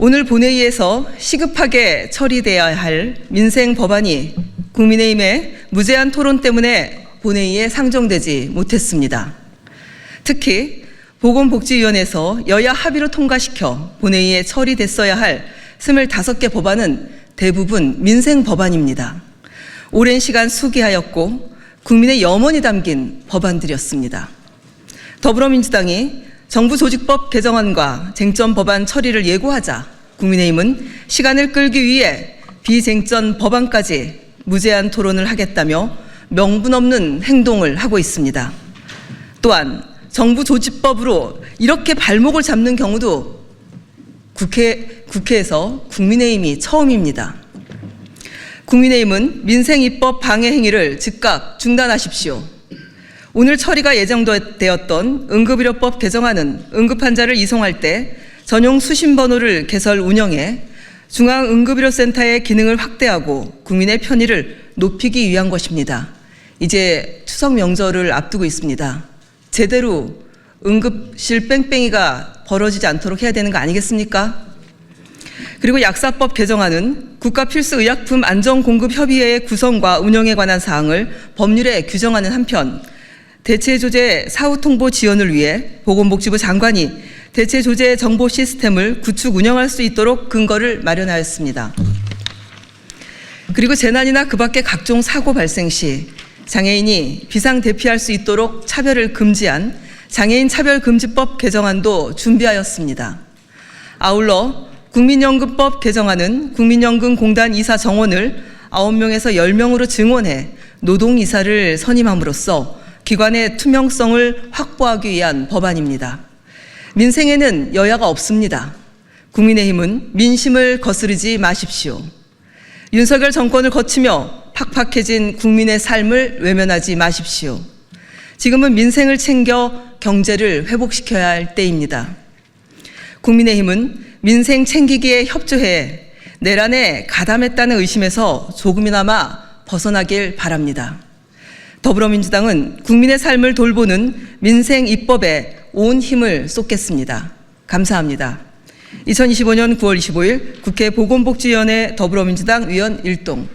오늘 본회의에서 시급하게 처리돼야 할 민생 법안이 국민의힘의 무제한 토론 때문에 본회의에 상정되지 못했습니다. 특히 보건복지위원회에서 여야 합의로 통과시켜 본회의에 처리됐어야 할 25개 법안은 대부분 민생 법안입니다. 오랜 시간 수기하였고 국민의 염원이 담긴 법안들이었습니다. 더불어민주당이 정부 조직법 개정안과 쟁점 법안 처리를 예고하자 국민의힘은 시간을 끌기 위해 비쟁점 법안까지 무제한 토론을 하겠다며 명분 없는 행동을 하고 있습니다. 또한 정부 조직법으로 이렇게 발목을 잡는 경우도 국회, 국회에서 국민의힘이 처음입니다. 국민의힘은 민생 입법 방해 행위를 즉각 중단하십시오. 오늘 처리가 예정되었던 응급의료법 개정안은 응급환자를 이송할 때 전용 수신 번호를 개설 운영해 중앙응급의료센터의 기능을 확대하고 국민의 편의를 높이기 위한 것입니다. 이제 추석 명절을 앞두고 있습니다. 제대로 응급실 뺑뺑이가 벌어지지 않도록 해야 되는 거 아니겠습니까? 그리고 약사법 개정안은 국가 필수 의약품 안전 공급 협의회의 구성과 운영에 관한 사항을 법률에 규정하는 한편 대체조제 사후 통보 지원을 위해 보건복지부 장관이 대체조제 정보 시스템을 구축 운영할 수 있도록 근거를 마련하였습니다. 그리고 재난이나 그 밖의 각종 사고 발생 시 장애인이 비상 대피할 수 있도록 차별을 금지한 장애인 차별금지법 개정안도 준비하였습니다. 아울러 국민연금법 개정안은 국민연금공단 이사 정원을 9명에서 10명으로 증원해 노동이사를 선임함으로써 기관의 투명성을 확보하기 위한 법안입니다. 민생에는 여야가 없습니다. 국민의힘은 민심을 거스르지 마십시오. 윤석열 정권을 거치며 팍팍해진 국민의 삶을 외면하지 마십시오. 지금은 민생을 챙겨 경제를 회복시켜야 할 때입니다. 국민의힘은 민생 챙기기에 협조해 내란에 가담했다는 의심에서 조금이나마 벗어나길 바랍니다. 더불어민주당은 국민의 삶을 돌보는 민생 입법에 온 힘을 쏟겠습니다. 감사합니다. 2025년 9월 25일 국회 보건복지위원회 더불어민주당 위원 일동